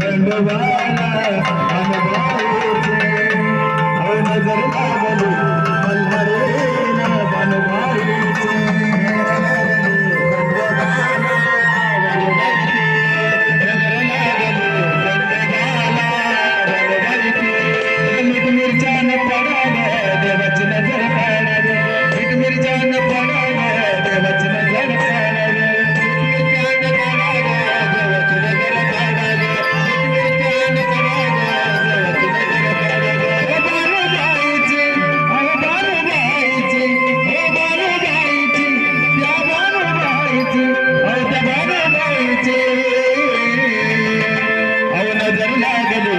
வேண்டுவான అవున జల్లాగలే